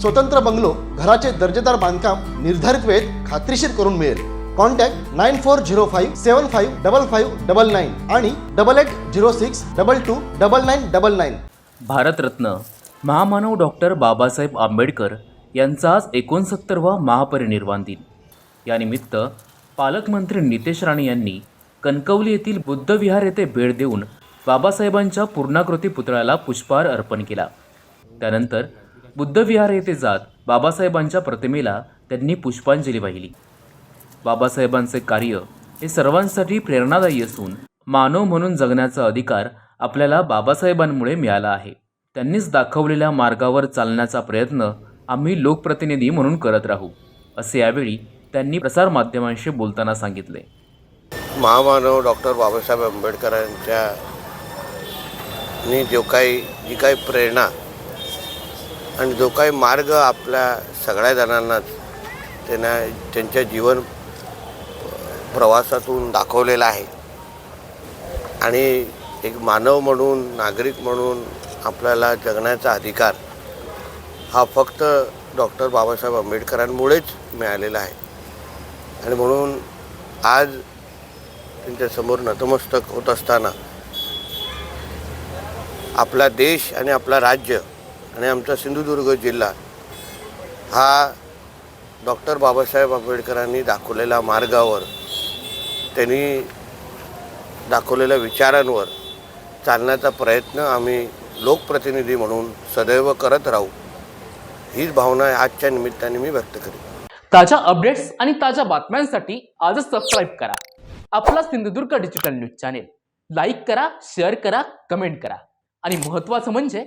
स्वतंत्र बंगलो घराचे दर्जेदार बांधकाम निर्धारित वेळेत खात्रीशीर करून मिळेल. Contact nine four zero five seven five double five double nine आणि double eight zero six double two double nine double nine. Bharat Ratna महामानव डॉक्टर बाबासाहेब आंबेडकर यांचा आज एकोणसत्तरवा महापरिनिर्वाण दिन. यानिमित्त पालकमंत्री नितेश राणे यांनी कणकवली येथील बुद्धविहार येथे भेट देऊन बाबासाहेबांच्या पूर्णाकृती पुतळ्याला पुष्पहार अर्पण केला. त्यानंतर बुद्धविहार येथे जात बाबासाहेबांच्या प्रतिमेला त्यांनी पुष्पांजली वाहिली. बाबासाहेबांचे कार्य हे सर्वांसाठी प्रेरणादायी असून मानव म्हणून जगण्याचा अधिकार आपल्याला बाबासाहेबांमुळे मिळाला आहे. त्यांनीच दाखवलेल्या मार्गावर चालण्याचा प्रयत्न आम्ही लोकप्रतिनिधी म्हणून करत राहू असे यावेळी त्यांनी प्रसारमाध्यमांशी बोलताना सांगितले. महामानव डॉक्टर बाबासाहेब आंबेडकरांच्या जो काही जी काही प्रेरणा आणि जो काही मार्ग आपल्या सगळ्या जणांनाच त्यांना त्यांच्या जीवन प्रवासातून दाखवलेला आहे. आणि एक मानव म्हणून नागरिक म्हणून आपल्याला जगण्याचा अधिकार हा फक्त डॉक्टर बाबासाहेब आंबेडकरांमुळेच मिळालेला आहे. आणि म्हणून आज त्यांच्यासमोर नतमस्तक होत असताना आपला देश आणि आपला राज्य आणि आमचा सिंधुदुर्ग जिल्हा हा डॉक्टर बाबासाहेब आंबेडकरांनी दाखवलेल्या मार्गावर त्यांनी दाखवलेल्या विचारांवर चालण्याचा प्रयत्न आम्ही लोकप्रतिनिधी म्हणून सदैव करत राहू. हीच भावना आजच्या निमित्ताने मी व्यक्त करेन. ताज्या अपडेट्स आणि ताज्या बातम्यांसाठी आजच सबस्क्राईब करा. आपला Sindhudurg digital news channel like करा शेअर करा कमेंट करा. आणि महत्त्वाचं म्हणजे